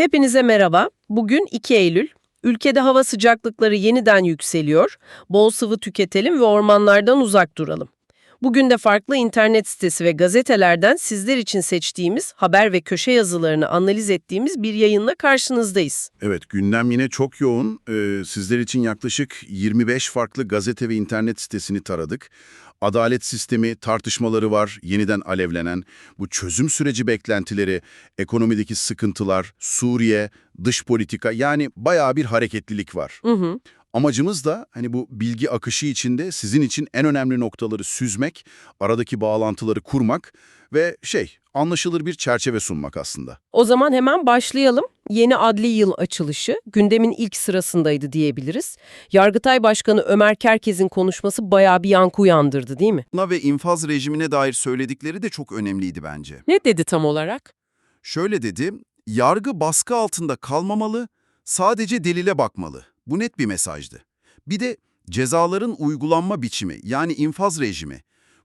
Hepinize merhaba. Bugün 2 Eylül. Ülkede hava sıcaklıkları yeniden yükseliyor. Bol sıvı tüketelim ve ormanlardan uzak duralım. Bugün de farklı internet sitesi ve gazetelerden sizler için seçtiğimiz haber ve köşe yazılarını analiz ettiğimiz bir yayınla karşınızdayız. Evet, gündem yine çok yoğun. Ee, sizler için yaklaşık 25 farklı gazete ve internet sitesini taradık. Adalet sistemi tartışmaları var, yeniden alevlenen. Bu çözüm süreci beklentileri, ekonomideki sıkıntılar, Suriye, dış politika yani bayağı bir hareketlilik var. Hı hı. Amacımız da hani bu bilgi akışı içinde sizin için en önemli noktaları süzmek, aradaki bağlantıları kurmak ve şey, anlaşılır bir çerçeve sunmak aslında. O zaman hemen başlayalım. Yeni adli yıl açılışı gündemin ilk sırasındaydı diyebiliriz. Yargıtay Başkanı Ömer Kerkez'in konuşması bayağı bir yankı uyandırdı değil mi? Buna ve infaz rejimine dair söyledikleri de çok önemliydi bence. Ne dedi tam olarak? Şöyle dedi, yargı baskı altında kalmamalı, sadece delile bakmalı. Bu net bir mesajdı. Bir de cezaların uygulanma biçimi yani infaz rejimi,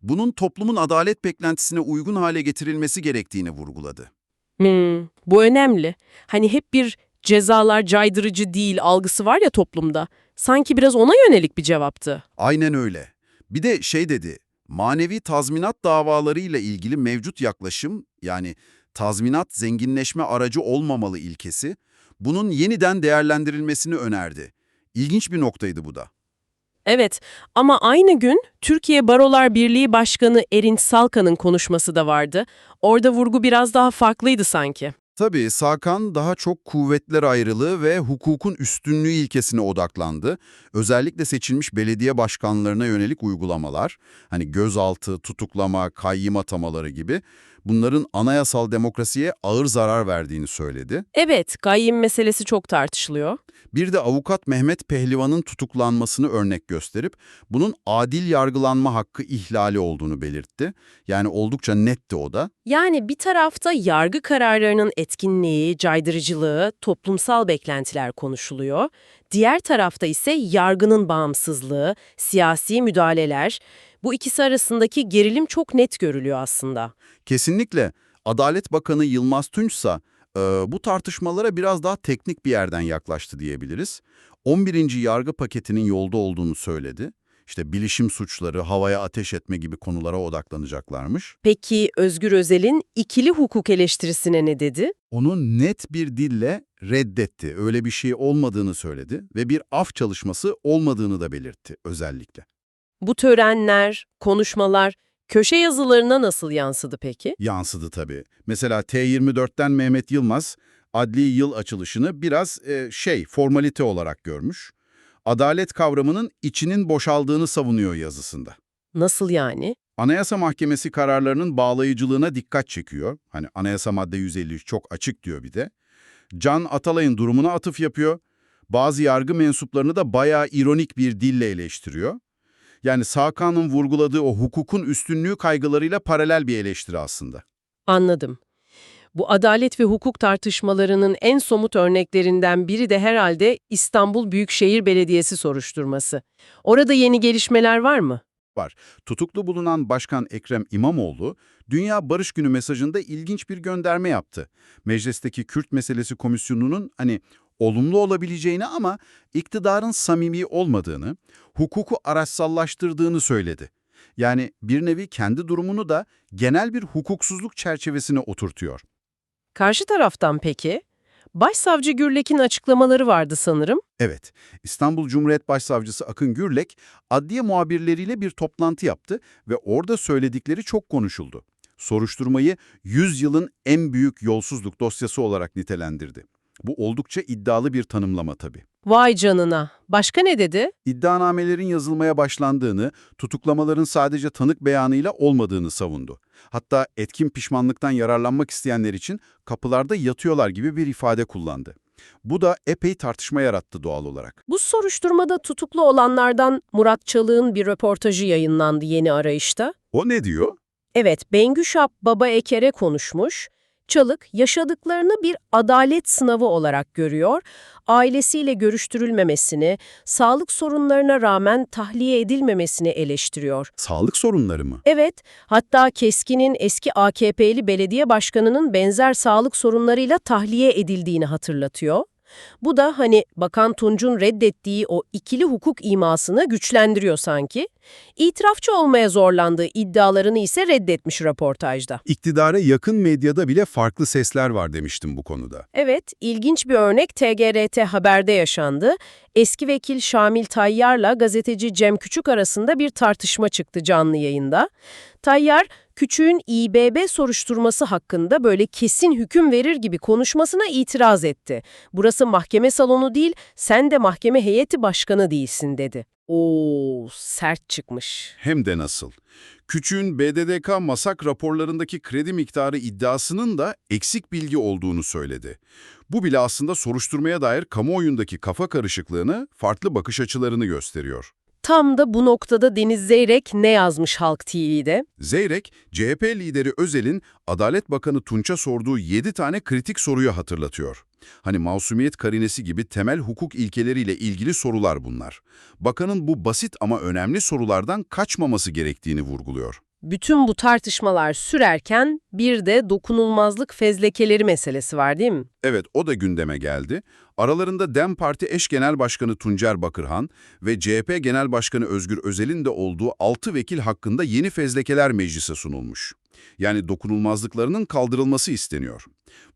bunun toplumun adalet beklentisine uygun hale getirilmesi gerektiğini vurguladı. Hmm, bu önemli. Hani hep bir cezalar caydırıcı değil algısı var ya toplumda. Sanki biraz ona yönelik bir cevaptı. Aynen öyle. Bir de şey dedi, manevi tazminat davalarıyla ilgili mevcut yaklaşım, yani tazminat zenginleşme aracı olmamalı ilkesi, bunun yeniden değerlendirilmesini önerdi. İlginç bir noktaydı bu da. Evet ama aynı gün Türkiye Barolar Birliği Başkanı Erinç Salkan'ın konuşması da vardı. Orada vurgu biraz daha farklıydı sanki. Tabii Sakan daha çok kuvvetler ayrılığı ve hukukun üstünlüğü ilkesine odaklandı. Özellikle seçilmiş belediye başkanlarına yönelik uygulamalar, hani gözaltı, tutuklama, kayyım atamaları gibi bunların anayasal demokrasiye ağır zarar verdiğini söyledi. Evet, kayyum meselesi çok tartışılıyor. Bir de avukat Mehmet Pehlivan'ın tutuklanmasını örnek gösterip bunun adil yargılanma hakkı ihlali olduğunu belirtti. Yani oldukça netti o da. Yani bir tarafta yargı kararlarının etkinliği, caydırıcılığı, toplumsal beklentiler konuşuluyor. Diğer tarafta ise yargının bağımsızlığı, siyasi müdahaleler. Bu ikisi arasındaki gerilim çok net görülüyor aslında. Kesinlikle Adalet Bakanı Yılmaz Tunçsa e, bu tartışmalara biraz daha teknik bir yerden yaklaştı diyebiliriz. 11. yargı paketinin yolda olduğunu söyledi. İşte bilişim suçları, havaya ateş etme gibi konulara odaklanacaklarmış. Peki Özgür Özel'in ikili hukuk eleştirisine ne dedi? Onu net bir dille reddetti. Öyle bir şey olmadığını söyledi ve bir af çalışması olmadığını da belirtti özellikle. Bu törenler, konuşmalar köşe yazılarına nasıl yansıdı peki? Yansıdı tabii. Mesela T24'ten Mehmet Yılmaz adli yıl açılışını biraz e, şey formalite olarak görmüş. Adalet kavramının içinin boşaldığını savunuyor yazısında. Nasıl yani? Anayasa Mahkemesi kararlarının bağlayıcılığına dikkat çekiyor. Hani anayasa madde 153 çok açık diyor bir de. Can Atalay'ın durumuna atıf yapıyor. Bazı yargı mensuplarını da bayağı ironik bir dille eleştiriyor. Yani Sakan'ın vurguladığı o hukukun üstünlüğü kaygılarıyla paralel bir eleştiri aslında. Anladım. Bu adalet ve hukuk tartışmalarının en somut örneklerinden biri de herhalde İstanbul Büyükşehir Belediyesi soruşturması. Orada yeni gelişmeler var mı? Tutuklu bulunan Başkan Ekrem İmamoğlu, Dünya Barış Günü mesajında ilginç bir gönderme yaptı. Meclisteki Kürt Meselesi Komisyonu'nun hani olumlu olabileceğini ama iktidarın samimi olmadığını, hukuku araçsallaştırdığını söyledi. Yani bir nevi kendi durumunu da genel bir hukuksuzluk çerçevesine oturtuyor. Karşı taraftan peki? Başsavcı Gürlek'in açıklamaları vardı sanırım. Evet, İstanbul Cumhuriyet Başsavcısı Akın Gürlek, adliye muhabirleriyle bir toplantı yaptı ve orada söyledikleri çok konuşuldu. Soruşturmayı 100 yılın en büyük yolsuzluk dosyası olarak nitelendirdi. Bu oldukça iddialı bir tanımlama tabii. Vay canına. Başka ne dedi? İddianamelerin yazılmaya başlandığını, tutuklamaların sadece tanık beyanıyla olmadığını savundu. Hatta etkin pişmanlıktan yararlanmak isteyenler için kapılarda yatıyorlar gibi bir ifade kullandı. Bu da epey tartışma yarattı doğal olarak. Bu soruşturmada tutuklu olanlardan Murat Çalık'ın bir röportajı yayınlandı yeni arayışta. O ne diyor? Evet, Bengü Şap Baba Eker'e konuşmuş. Çalık yaşadıklarını bir adalet sınavı olarak görüyor, ailesiyle görüştürülmemesini, sağlık sorunlarına rağmen tahliye edilmemesini eleştiriyor. Sağlık sorunları mı? Evet, hatta Keskin'in eski AKP'li belediye başkanının benzer sağlık sorunlarıyla tahliye edildiğini hatırlatıyor. Bu da hani Bakan Tunç'un reddettiği o ikili hukuk imasını güçlendiriyor sanki. İtirafçı olmaya zorlandığı iddialarını ise reddetmiş röportajda. İktidara yakın medyada bile farklı sesler var demiştim bu konuda. Evet, ilginç bir örnek TGRT Haber'de yaşandı. Eski vekil Şamil Tayyar'la gazeteci Cem Küçük arasında bir tartışma çıktı canlı yayında. Tayyar, Küçük'ün İBB soruşturması hakkında böyle kesin hüküm verir gibi konuşmasına itiraz etti. Burası mahkeme salonu değil, sen de mahkeme heyeti başkanı değilsin dedi. Oo, sert çıkmış. Hem de nasıl. Küçüğün BDDK masak raporlarındaki kredi miktarı iddiasının da eksik bilgi olduğunu söyledi. Bu bile aslında soruşturmaya dair kamuoyundaki kafa karışıklığını, farklı bakış açılarını gösteriyor. Tam da bu noktada Deniz Zeyrek ne yazmış Halk TV'de? Zeyrek, CHP lideri Özel'in Adalet Bakanı Tunç'a sorduğu 7 tane kritik soruyu hatırlatıyor. Hani masumiyet karinesi gibi temel hukuk ilkeleriyle ilgili sorular bunlar. Bakanın bu basit ama önemli sorulardan kaçmaması gerektiğini vurguluyor. Bütün bu tartışmalar sürerken bir de dokunulmazlık fezlekeleri meselesi var değil mi? Evet, o da gündeme geldi. Aralarında DEM Parti eş genel başkanı Tuncer Bakırhan ve CHP Genel Başkanı Özgür Özel'in de olduğu 6 vekil hakkında yeni fezlekeler meclise sunulmuş. Yani dokunulmazlıklarının kaldırılması isteniyor.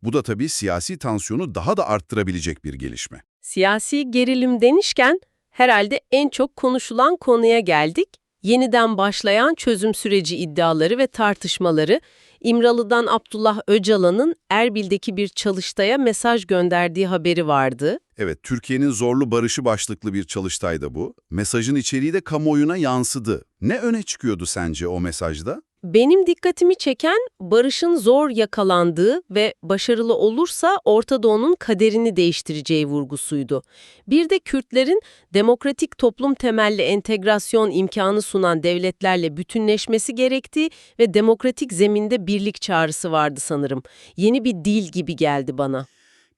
Bu da tabii siyasi tansiyonu daha da arttırabilecek bir gelişme. Siyasi gerilim denişken herhalde en çok konuşulan konuya geldik. Yeniden başlayan çözüm süreci iddiaları ve tartışmaları İmralı'dan Abdullah Öcalan'ın Erbil'deki bir çalıştaya mesaj gönderdiği haberi vardı. Evet, Türkiye'nin zorlu barışı başlıklı bir çalıştayda bu. Mesajın içeriği de kamuoyuna yansıdı. Ne öne çıkıyordu sence o mesajda? Benim dikkatimi çeken barışın zor yakalandığı ve başarılı olursa Orta Doğu'nun kaderini değiştireceği vurgusuydu. Bir de Kürtlerin demokratik toplum temelli entegrasyon imkanı sunan devletlerle bütünleşmesi gerektiği ve demokratik zeminde birlik çağrısı vardı sanırım. Yeni bir dil gibi geldi bana.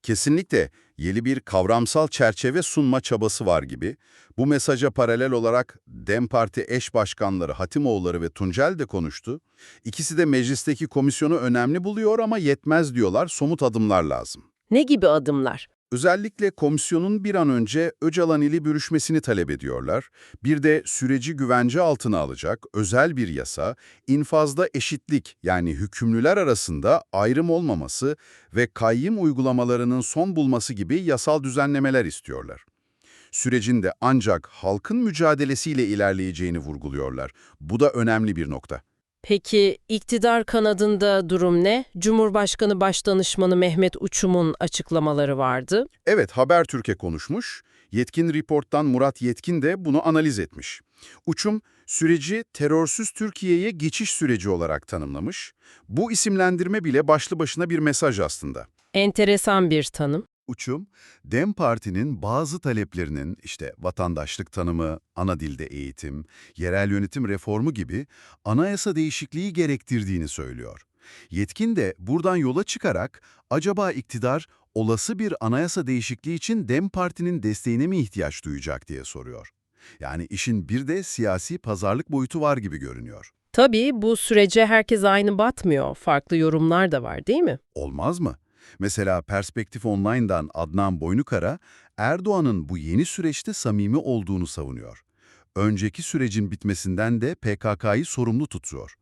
Kesinlikle yeni bir kavramsal çerçeve sunma çabası var gibi. Bu mesaja paralel olarak DEM Parti eş başkanları Hatimoğulları ve Tuncel de konuştu. İkisi de meclisteki komisyonu önemli buluyor ama yetmez diyorlar, somut adımlar lazım. Ne gibi adımlar? Özellikle komisyonun bir an önce Öcalan ile görüşmesini talep ediyorlar. Bir de süreci güvence altına alacak özel bir yasa, infazda eşitlik yani hükümlüler arasında ayrım olmaması ve kayyım uygulamalarının son bulması gibi yasal düzenlemeler istiyorlar. Sürecin de ancak halkın mücadelesiyle ilerleyeceğini vurguluyorlar. Bu da önemli bir nokta. Peki iktidar kanadında durum ne? Cumhurbaşkanı Başdanışmanı Mehmet Uçum'un açıklamaları vardı. Evet, Habertürk'e konuşmuş. Yetkin Report'tan Murat Yetkin de bunu analiz etmiş. Uçum, süreci terörsüz Türkiye'ye geçiş süreci olarak tanımlamış. Bu isimlendirme bile başlı başına bir mesaj aslında. Enteresan bir tanım. Uçum, DEM Parti'nin bazı taleplerinin işte vatandaşlık tanımı, ana dilde eğitim, yerel yönetim reformu gibi anayasa değişikliği gerektirdiğini söylüyor. Yetkin de buradan yola çıkarak acaba iktidar olası bir anayasa değişikliği için DEM Parti'nin desteğine mi ihtiyaç duyacak diye soruyor. Yani işin bir de siyasi pazarlık boyutu var gibi görünüyor. Tabii bu sürece herkes aynı batmıyor. Farklı yorumlar da var değil mi? Olmaz mı? Mesela Perspektif Online'dan Adnan Boynukara, Erdoğan'ın bu yeni süreçte samimi olduğunu savunuyor. Önceki sürecin bitmesinden de PKK'yı sorumlu tutuyor.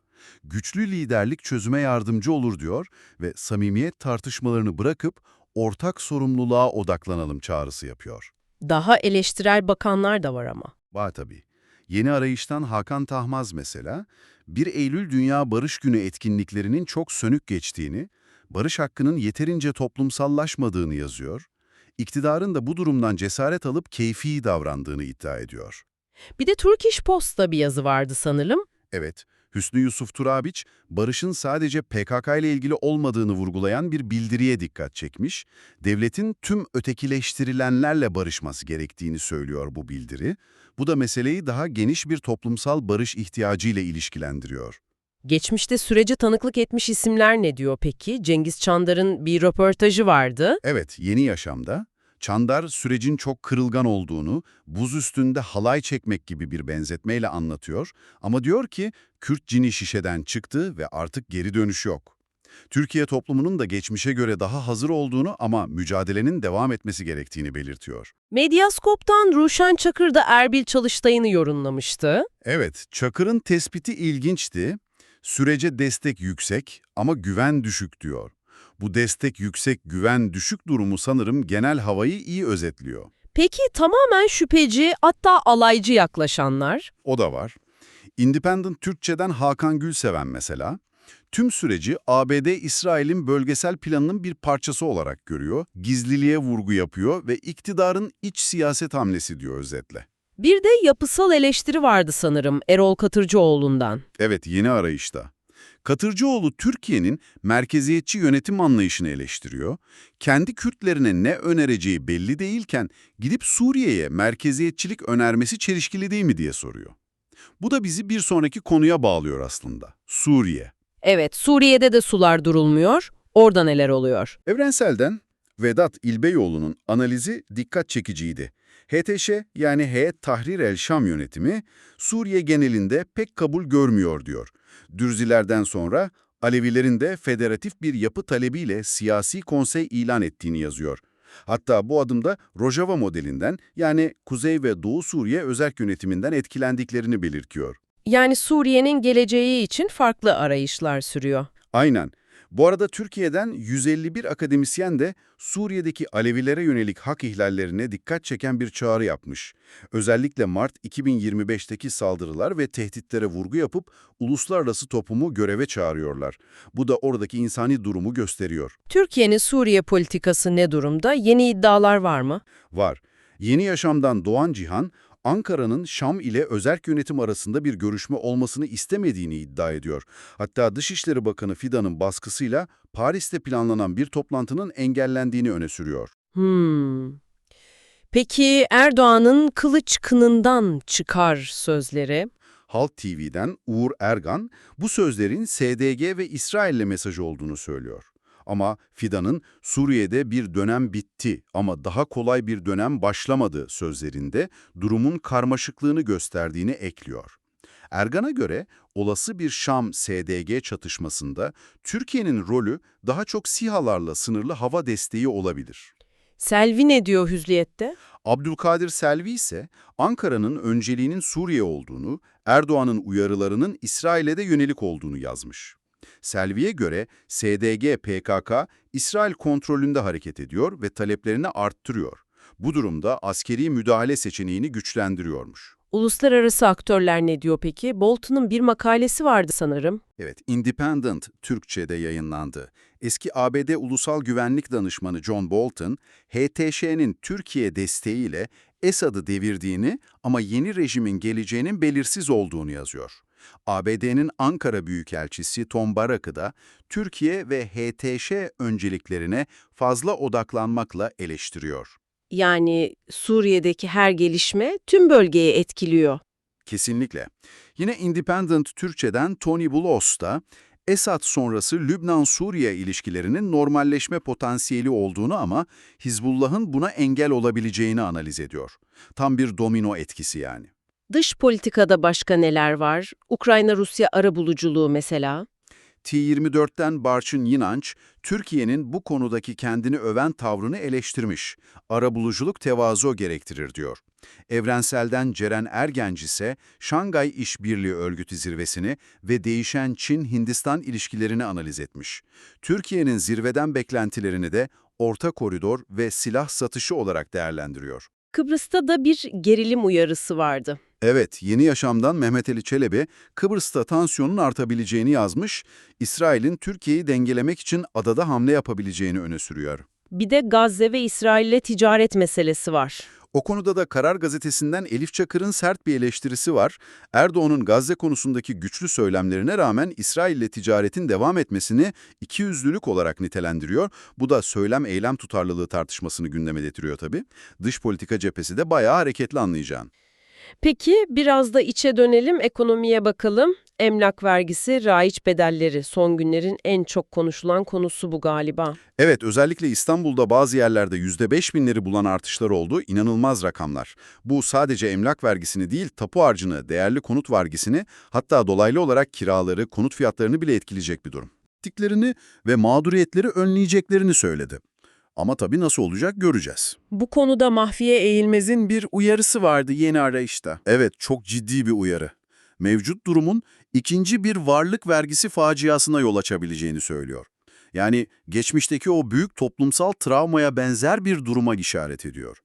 Güçlü liderlik çözüme yardımcı olur diyor ve samimiyet tartışmalarını bırakıp ortak sorumluluğa odaklanalım çağrısı yapıyor. Daha eleştirel bakanlar da var ama. Var tabii. Yeni arayıştan Hakan Tahmaz mesela, 1 Eylül Dünya Barış Günü etkinliklerinin çok sönük geçtiğini, barış hakkının yeterince toplumsallaşmadığını yazıyor, iktidarın da bu durumdan cesaret alıp keyfi davrandığını iddia ediyor. Bir de Turkish Post'ta bir yazı vardı sanırım. Evet, Hüsnü Yusuf Turabiç, barışın sadece PKK ile ilgili olmadığını vurgulayan bir bildiriye dikkat çekmiş, devletin tüm ötekileştirilenlerle barışması gerektiğini söylüyor bu bildiri. Bu da meseleyi daha geniş bir toplumsal barış ihtiyacı ile ilişkilendiriyor. Geçmişte sürece tanıklık etmiş isimler ne diyor peki? Cengiz Çandar'ın bir röportajı vardı. Evet, yeni yaşamda Çandar sürecin çok kırılgan olduğunu, buz üstünde halay çekmek gibi bir benzetmeyle anlatıyor ama diyor ki Kürt cini şişeden çıktı ve artık geri dönüş yok. Türkiye toplumunun da geçmişe göre daha hazır olduğunu ama mücadelenin devam etmesi gerektiğini belirtiyor. Medyaskop'tan Ruşen Çakır da Erbil Çalıştay'ını yorumlamıştı. Evet, Çakır'ın tespiti ilginçti. Sürece destek yüksek ama güven düşük diyor. Bu destek yüksek, güven düşük durumu sanırım genel havayı iyi özetliyor. Peki tamamen şüpheci hatta alaycı yaklaşanlar? O da var. Independent Türkçe'den Hakan Gülseven mesela, tüm süreci ABD İsrail'in bölgesel planının bir parçası olarak görüyor, gizliliğe vurgu yapıyor ve iktidarın iç siyaset hamlesi diyor özetle. Bir de yapısal eleştiri vardı sanırım Erol Katırcıoğlu'ndan. Evet, yeni arayışta. Katırcıoğlu Türkiye'nin merkeziyetçi yönetim anlayışını eleştiriyor. Kendi Kürtlerine ne önereceği belli değilken gidip Suriye'ye merkeziyetçilik önermesi çelişkili değil mi diye soruyor. Bu da bizi bir sonraki konuya bağlıyor aslında. Suriye. Evet, Suriye'de de sular durulmuyor. Orada neler oluyor? Evrensel'den Vedat İlbeyoğlu'nun analizi dikkat çekiciydi. HTŞ yani Heyet Tahrir el Şam yönetimi Suriye genelinde pek kabul görmüyor diyor. Dürzilerden sonra Alevilerin de federatif bir yapı talebiyle siyasi konsey ilan ettiğini yazıyor. Hatta bu adımda Rojava modelinden yani Kuzey ve Doğu Suriye özerk yönetiminden etkilendiklerini belirtiyor. Yani Suriye'nin geleceği için farklı arayışlar sürüyor. Aynen. Bu arada Türkiye'den 151 akademisyen de Suriye'deki Alevilere yönelik hak ihlallerine dikkat çeken bir çağrı yapmış. Özellikle Mart 2025'teki saldırılar ve tehditlere vurgu yapıp uluslararası toplumu göreve çağırıyorlar. Bu da oradaki insani durumu gösteriyor. Türkiye'nin Suriye politikası ne durumda? Yeni iddialar var mı? Var. Yeni Yaşam'dan Doğan Cihan, Ankara'nın Şam ile özerk yönetim arasında bir görüşme olmasını istemediğini iddia ediyor. Hatta Dışişleri Bakanı Fidan'ın baskısıyla Paris'te planlanan bir toplantının engellendiğini öne sürüyor. Hmm. Peki Erdoğan'ın kılıç kınından çıkar sözleri? Halk TV'den Uğur Ergan bu sözlerin SDG ve İsrail'le mesaj olduğunu söylüyor. Ama Fidan'ın Suriye'de bir dönem bitti ama daha kolay bir dönem başlamadı sözlerinde durumun karmaşıklığını gösterdiğini ekliyor. Ergan'a göre olası bir Şam-SDG çatışmasında Türkiye'nin rolü daha çok SİHA'larla sınırlı hava desteği olabilir. Selvi ne diyor Hüzliyet'te? Abdülkadir Selvi ise Ankara'nın önceliğinin Suriye olduğunu, Erdoğan'ın uyarılarının İsrail'e de yönelik olduğunu yazmış. Selvi'ye göre SDG PKK İsrail kontrolünde hareket ediyor ve taleplerini arttırıyor. Bu durumda askeri müdahale seçeneğini güçlendiriyormuş. Uluslararası aktörler ne diyor peki? Bolton'un bir makalesi vardı sanırım. Evet, Independent Türkçe'de yayınlandı. Eski ABD Ulusal Güvenlik Danışmanı John Bolton, HTŞ'nin Türkiye desteğiyle Esad'ı devirdiğini ama yeni rejimin geleceğinin belirsiz olduğunu yazıyor. ABD'nin Ankara Büyükelçisi Tom Barak'ı da Türkiye ve HTŞ önceliklerine fazla odaklanmakla eleştiriyor. Yani Suriye'deki her gelişme tüm bölgeyi etkiliyor. Kesinlikle. Yine Independent Türkçe'den Tony Bulos da Esad sonrası Lübnan-Suriye ilişkilerinin normalleşme potansiyeli olduğunu ama Hizbullah'ın buna engel olabileceğini analiz ediyor. Tam bir domino etkisi yani. Dış politikada başka neler var? Ukrayna-Rusya arabuluculuğu mesela. T24'ten Barçın Yinanç, Türkiye'nin bu konudaki kendini öven tavrını eleştirmiş. Arabuluculuk tevazu gerektirir diyor. Evrensel'den Ceren Ergenç ise Şangay İşbirliği Örgütü zirvesini ve değişen Çin-Hindistan ilişkilerini analiz etmiş. Türkiye'nin zirveden beklentilerini de orta koridor ve silah satışı olarak değerlendiriyor. Kıbrıs'ta da bir gerilim uyarısı vardı. Evet, Yeni Yaşam'dan Mehmet Ali Çelebi, Kıbrıs'ta tansiyonun artabileceğini yazmış, İsrail'in Türkiye'yi dengelemek için adada hamle yapabileceğini öne sürüyor. Bir de Gazze ve İsrail'le ticaret meselesi var. O konuda da Karar Gazetesi'nden Elif Çakır'ın sert bir eleştirisi var. Erdoğan'ın Gazze konusundaki güçlü söylemlerine rağmen İsrail'le ticaretin devam etmesini ikiyüzlülük olarak nitelendiriyor. Bu da söylem-eylem tutarlılığı tartışmasını gündeme getiriyor tabii. Dış politika cephesi de bayağı hareketli anlayacağın. Peki biraz da içe dönelim, ekonomiye bakalım. Emlak vergisi, raiç bedelleri son günlerin en çok konuşulan konusu bu galiba. Evet, özellikle İstanbul'da bazı yerlerde %5 binleri bulan artışlar oldu, inanılmaz rakamlar. Bu sadece emlak vergisini değil, tapu harcını, değerli konut vergisini, hatta dolaylı olarak kiraları, konut fiyatlarını bile etkileyecek bir durum. Tiklerini ve mağduriyetleri önleyeceklerini söyledi. Ama tabii nasıl olacak göreceğiz. Bu konuda Mahfiye Eğilmez'in bir uyarısı vardı yeni arayışta. Evet, çok ciddi bir uyarı. Mevcut durumun ikinci bir varlık vergisi faciasına yol açabileceğini söylüyor. Yani geçmişteki o büyük toplumsal travmaya benzer bir duruma işaret ediyor.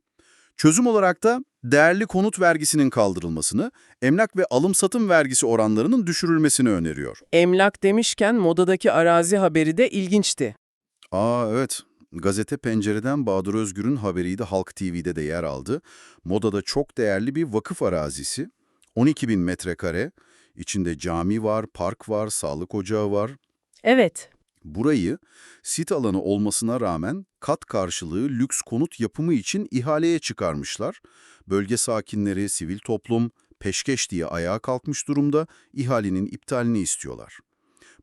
Çözüm olarak da değerli konut vergisinin kaldırılmasını, emlak ve alım-satım vergisi oranlarının düşürülmesini öneriyor. Emlak demişken modadaki arazi haberi de ilginçti. Aa evet, gazete Pencere'den Bahadır Özgür'ün haberiydi Halk TV'de de yer aldı. Moda'da çok değerli bir vakıf arazisi, 12 bin metrekare, içinde cami var, park var, sağlık ocağı var. Evet, Burayı sit alanı olmasına rağmen kat karşılığı lüks konut yapımı için ihaleye çıkarmışlar. Bölge sakinleri, sivil toplum peşkeş diye ayağa kalkmış durumda ihalenin iptalini istiyorlar.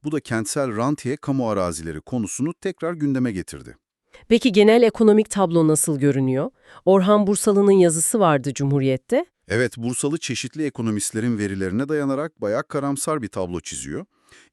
Bu da kentsel rantiye kamu arazileri konusunu tekrar gündeme getirdi. Peki genel ekonomik tablo nasıl görünüyor? Orhan Bursalı'nın yazısı vardı Cumhuriyet'te. Evet, Bursalı çeşitli ekonomistlerin verilerine dayanarak bayağı karamsar bir tablo çiziyor.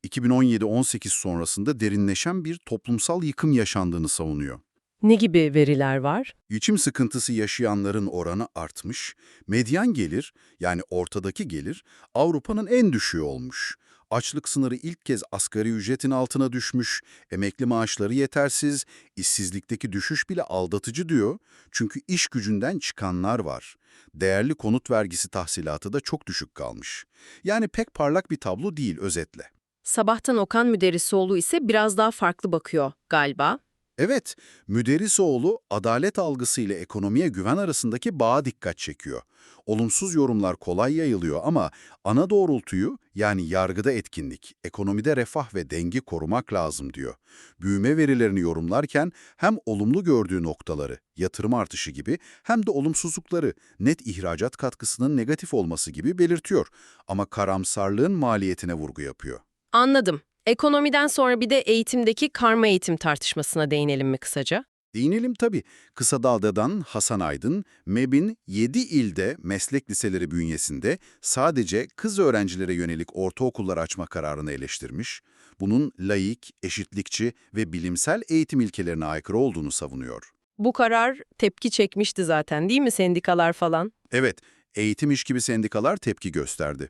2017-18 sonrasında derinleşen bir toplumsal yıkım yaşandığını savunuyor. Ne gibi veriler var? Geçim sıkıntısı yaşayanların oranı artmış, medyan gelir yani ortadaki gelir Avrupa'nın en düşüğü olmuş. Açlık sınırı ilk kez asgari ücretin altına düşmüş, emekli maaşları yetersiz, işsizlikteki düşüş bile aldatıcı diyor. Çünkü iş gücünden çıkanlar var. Değerli konut vergisi tahsilatı da çok düşük kalmış. Yani pek parlak bir tablo değil özetle. Sabahtan Okan Müderrisoğlu ise biraz daha farklı bakıyor galiba. Evet, Müderrisoğlu adalet algısı ile ekonomiye güven arasındaki bağa dikkat çekiyor. Olumsuz yorumlar kolay yayılıyor ama ana doğrultuyu yani yargıda etkinlik, ekonomide refah ve denge korumak lazım diyor. Büyüme verilerini yorumlarken hem olumlu gördüğü noktaları, yatırım artışı gibi hem de olumsuzlukları, net ihracat katkısının negatif olması gibi belirtiyor. Ama karamsarlığın maliyetine vurgu yapıyor. Anladım. Ekonomiden sonra bir de eğitimdeki karma eğitim tartışmasına değinelim mi kısaca? Değinelim tabii. Kısa Dalga'dan Hasan Aydın, MEB'in 7 ilde meslek liseleri bünyesinde sadece kız öğrencilere yönelik ortaokullar açma kararını eleştirmiş. Bunun laik, eşitlikçi ve bilimsel eğitim ilkelerine aykırı olduğunu savunuyor. Bu karar tepki çekmişti zaten değil mi sendikalar falan? Evet, eğitim iş gibi sendikalar tepki gösterdi.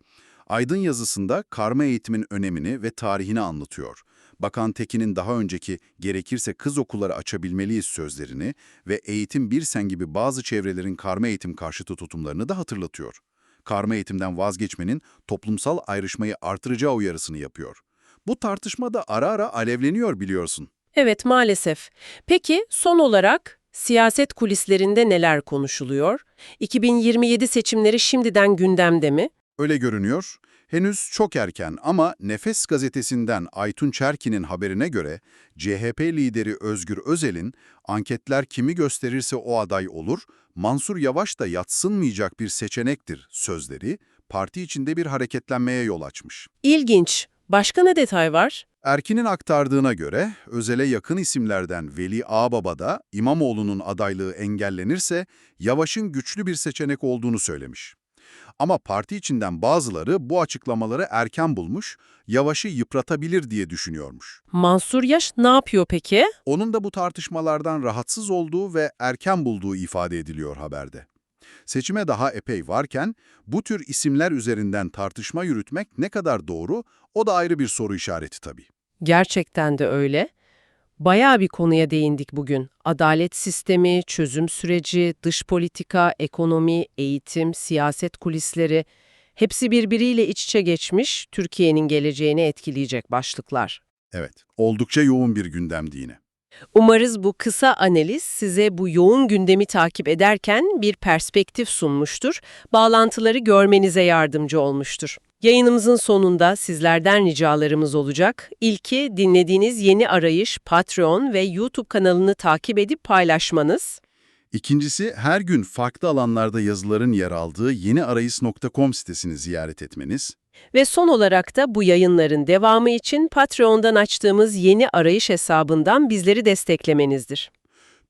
Aydın yazısında karma eğitimin önemini ve tarihini anlatıyor. Bakan Tekin'in daha önceki gerekirse kız okulları açabilmeliyiz sözlerini ve eğitim bir sen gibi bazı çevrelerin karma eğitim karşıtı tutumlarını da hatırlatıyor. Karma eğitimden vazgeçmenin toplumsal ayrışmayı artıracağı uyarısını yapıyor. Bu tartışma da ara ara alevleniyor biliyorsun. Evet, maalesef. Peki son olarak siyaset kulislerinde neler konuşuluyor? 2027 seçimleri şimdiden gündemde mi? Öyle görünüyor. Henüz çok erken ama Nefes gazetesinden Aytun Çerkin'in haberine göre CHP lideri Özgür Özel'in anketler kimi gösterirse o aday olur, Mansur Yavaş da yatsınmayacak bir seçenektir sözleri parti içinde bir hareketlenmeye yol açmış. İlginç. Başka ne detay var? Erkin'in aktardığına göre Özel'e yakın isimlerden Veli Ağbaba da İmamoğlu'nun adaylığı engellenirse Yavaş'ın güçlü bir seçenek olduğunu söylemiş. Ama parti içinden bazıları bu açıklamaları erken bulmuş, Yavaş'ı yıpratabilir diye düşünüyormuş. Mansur Yaş ne yapıyor peki? Onun da bu tartışmalardan rahatsız olduğu ve erken bulduğu ifade ediliyor haberde. Seçime daha epey varken bu tür isimler üzerinden tartışma yürütmek ne kadar doğru o da ayrı bir soru işareti tabii. Gerçekten de öyle. Bayağı bir konuya değindik bugün. Adalet sistemi, çözüm süreci, dış politika, ekonomi, eğitim, siyaset kulisleri hepsi birbiriyle iç içe geçmiş, Türkiye'nin geleceğini etkileyecek başlıklar. Evet, oldukça yoğun bir gündemdi yine. Umarız bu kısa analiz size bu yoğun gündemi takip ederken bir perspektif sunmuştur, bağlantıları görmenize yardımcı olmuştur. Yayınımızın sonunda sizlerden ricalarımız olacak. İlki dinlediğiniz yeni arayış Patreon ve YouTube kanalını takip edip paylaşmanız. İkincisi, her gün farklı alanlarda yazıların yer aldığı yeniarayız.com sitesini ziyaret etmeniz. Ve son olarak da bu yayınların devamı için Patreon'dan açtığımız yeni arayış hesabından bizleri desteklemenizdir.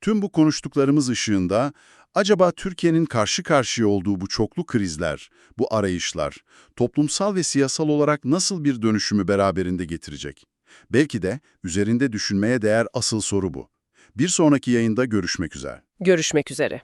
Tüm bu konuştuklarımız ışığında acaba Türkiye'nin karşı karşıya olduğu bu çoklu krizler, bu arayışlar, toplumsal ve siyasal olarak nasıl bir dönüşümü beraberinde getirecek? Belki de üzerinde düşünmeye değer asıl soru bu. Bir sonraki yayında görüşmek üzere. Görüşmek üzere.